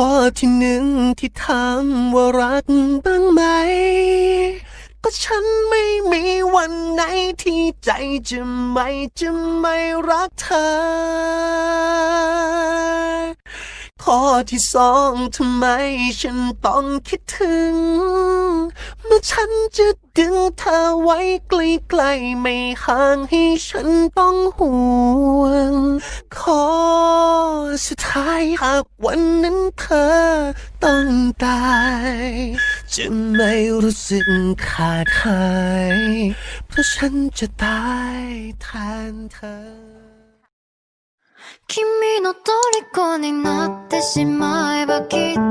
ข้อที่หนึ่งที่ถามว่ารักบ้างไหม ก็ฉันไม่มีวันไหนที่ใจจะไม่จะไม่รักเธอ ข้อที่สองทำไมฉันต้องคิดถึง เมื่อฉันจะดึงเธอไว้ใกล้ๆไม่ห่างให้ฉันต้องห่วง ขอ สุดท้ายหากวันนั้นเธอต้องตาย จะไม่รู้สึกขาดหาย เพราะฉันจะตายแทนเธอ 君の虜になってしまえばきっ